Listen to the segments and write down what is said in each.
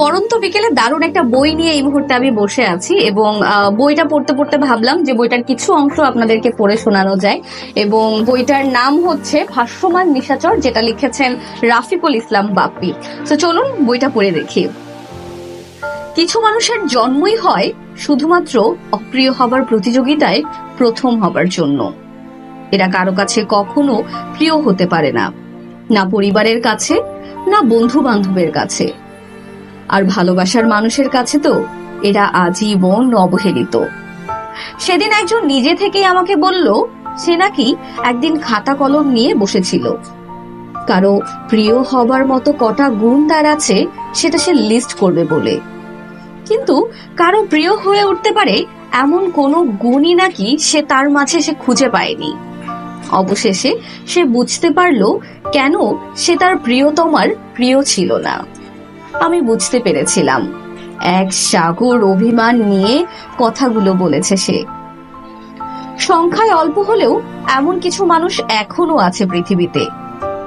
পরন্ত বিকেলে দারুণ একটা বই নিয়ে এই মুহূর্তে আমি বসে আছি এবং বইটা পড়তে পড়তে ভাবলাম যে বইটার কিছু অংশ আপনাদেরকে পড়ে শোনানো যায় এবং বইটার নাম হচ্ছে ভাষ্যমান নিশাচর, যেটা লিখেছেন রাফিকুল ইসলাম বাপ্পি। তো চলুন বইটা পড়ে দেখি। কিছু মানুষের জন্মই হয় শুধুমাত্র অপ্রিয় হবার প্রতিযোগিতায় প্রথম হবার জন্য। এরা কারও কাছে কখনো প্রিয় হতে পারে না। না পরিবারের কাছে, না বন্ধু বান্ধবের কাছে। আর ভালোবাসার মানুষের কাছে তো এরা আজীবন অবহেলিত। সেদিন একজন নিজে থেকেই আমাকে বলল, সে নাকি একদিন খাতা কলম নিয়ে বসেছিল। কারও প্রিয় হবার মতো কটা গুণ তার আছে, সেটা সে লিস্ট করবে বলে। কিন্তু কারও প্রিয় হয়ে উঠতে পারে এমন কোনো গুণই নাকি সে তার মাঝে সে খুঁজে পায়নি। অবশেষে সে বুঝতে পারল কেন সে তার প্রিয়তমার প্রিয় ছিল না। আমি বুঝতে পেরেছিলাম। এক সাগর অভিমান নিয়ে কথাগুলো বলেছে সে। সংখ্যায় অল্প হলেও এমন কিছু মানুষ এখনও আছে পৃথিবীতে,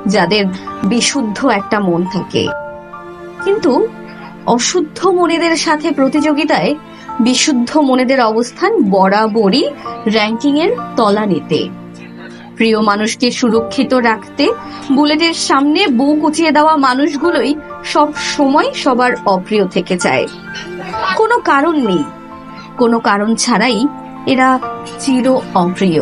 যাদের বিশুদ্ধ একটা মন থাকে। কিন্তু অশুদ্ধ মনেদের সাথে প্রতিযোগিতায় বিশুদ্ধ মনেদের অবস্থান বরাবরই র্যাঙ্কিং এর তলানিতে। প্রিয় মানুষকে সুরক্ষিত রাখতে বুলেটের সামনে বউ কুচিয়ে দেওয়া মানুষগুলোই সব সময় সবার অপ্রিয় থেকে যায়। কোনো কারণ নেই। কোনো কারণ ছাড়াই এরা চির অপ্রিয়।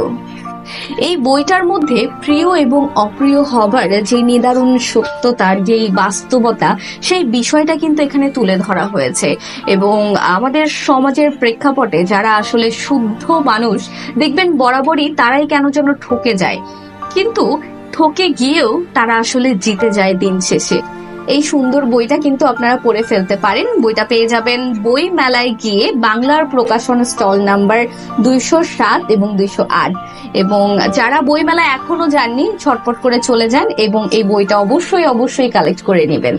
এই বইটার মধ্যে প্রিয় এবং অপ্রিয় হবার যে নিদারুণ সত্যতার যেই বাস্তবতা, সেই বিষয়টা কিন্তু এখানে তুলে ধরা হয়েছে। এবং আমাদের সমাজের প্রেক্ষাপটে যারা আসলে শুদ্ধ মানুষ, দেখবেন বরাবরই তারাই কেন যেন ঠকে যায়। কিন্তু ঠকে গিয়েও তারা আসলে জিতে যায় দিন শেষে। এই সুন্দর বইটা কিন্তু আপনারা পড়ে ফেলতে পারেন। বইটা পেয়ে যাবেন বই মেলায় গিয়ে বাংলার প্রকাশন স্টল নাম্বার দুইশো সাত এবং দুইশো আট। এবং যারা বই মেলায় এখনও যাননি, ছটপট করে চলে যান এবং এই বইটা অবশ্যই অবশ্যই কালেক্ট করে নেবেন।